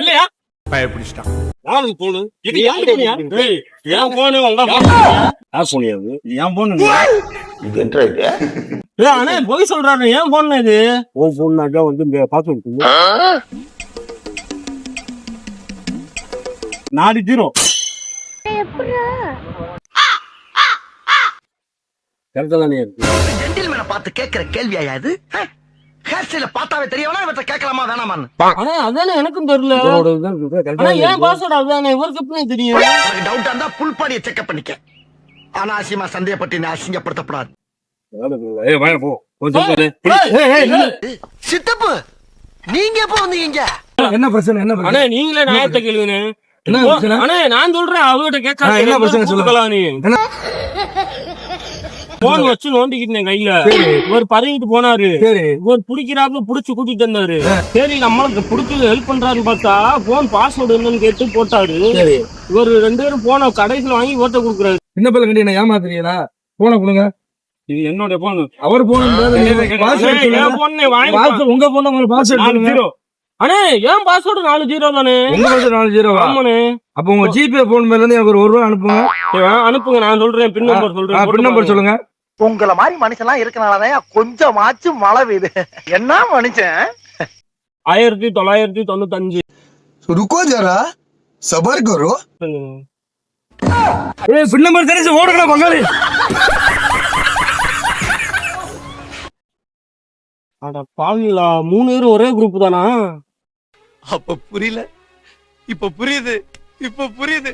இல்லையா? பயப்பிடிச்சிட்டான். யாருக்கு போனு? இது யாரு போனியா? ஏய் ஏன் போனு? யார் ஏன் போனு இது என்ன இது? போய் சொல்றாரு. ஏன் போன இது? உன் போனாக்கா வந்து பாஸ்வேர்ட் நாலு ஜீரோ. கரெக்டா தானே இருக்கு. ஜென்டில்மேனை பார்த்து கேட்கிற கேள்வியா இது? ஹேர் பார்த்தாவே தெரியவனா இவற்றை கேட்கலாமா? வேணாமான்னு. ஆனா அதானே எனக்கும் தெரியல. ஆனா ஏன். பாஸ்வேர்ட் அதுதானே இவருக்கு எப்படி தெரியும்? எனக்கு டவுட்டா இருந்தா புல் பாடியை செக்அப் பண்ணிக்க. அனாவசியமா சந்தேகப்பட்டு நீ அசிங்கப்படுத்தப்படாது. சித்தப்பு நீங்க எப்ப வந்தீங்க? என்ன பிரச்சனை என்ன பிரச்சனை? அண்ணே நீங்களே நியாயத்தை கேளுங்கண்ணே என்ன பிரச்சனை? அண்ணே நான் சொல்றேன் அவகிட்ட ஆ, கேட்காத என்ன பிரச்சனை சொல்லு. கொடுக்கலாம் நீ. என்ன? போன் வச்சு நோண்டிக்கிட்டேன் கையில. இவர் பறங்கிட்டு போனாரு. இவர் பிடிக்கிறாப்புல புடிச்சு கூட்டிட்டு வந்தாரு. சரி நம்மளுக்கு புடிச்சு ஹெல்ப் பண்றாருன்னு பார்த்தா போன் பாஸ்வேர்டு என்னன்னு கேட்டு போட்டாரு. இவர் ரெண்டு பேரும் போன கடைசியில வாங்கி ஓட்ட கொடுக்குறாரு. சின்ன பிள்ளை கண்டி என்ன ஏமாத்துறீங்களா? போன கொடுங்க. இது என்னோட போன் அவர் போன உங்க போன பாஸ்வேர்ட் ஜீரோ அண்ணே ஏன் பாஸ்வேர்டு நாலு ஜீரோ தானே? நாலு ஜீரோவா ஆமாண்ணே. அப்ப உங்க ஜிபே போன் மேல இருந்து எனக்கு ஒரு ஒரு ரூபா அனுப்புங்க. அனுப்புங்க நான் சொல்றேன். பின் நம்பர் சொல்றேன். பின் நம்பர் சொல்லுங்க. உங்களை மாதிரி மனுஷன்லாம் இருக்கனாலதான் கொஞ்சமாச்சும் மழை பெய்யுது. என்ன மனுஷன்? ஆயிரத்தி தொள்ளாயிரத்தி தொண்ணூத்தஞ்சு. ருக்கோ ஜரா? சபர் கரோ ஏ நம்பர் தெரிஞ்சு ஓடுக்கணும் பங்காளி. அட பாவிங்களா மூணு பேரும் ஒரே குரூப் தானா? அப்ப புரியல. இப்ப புரியுது. இப்ப புரியுது.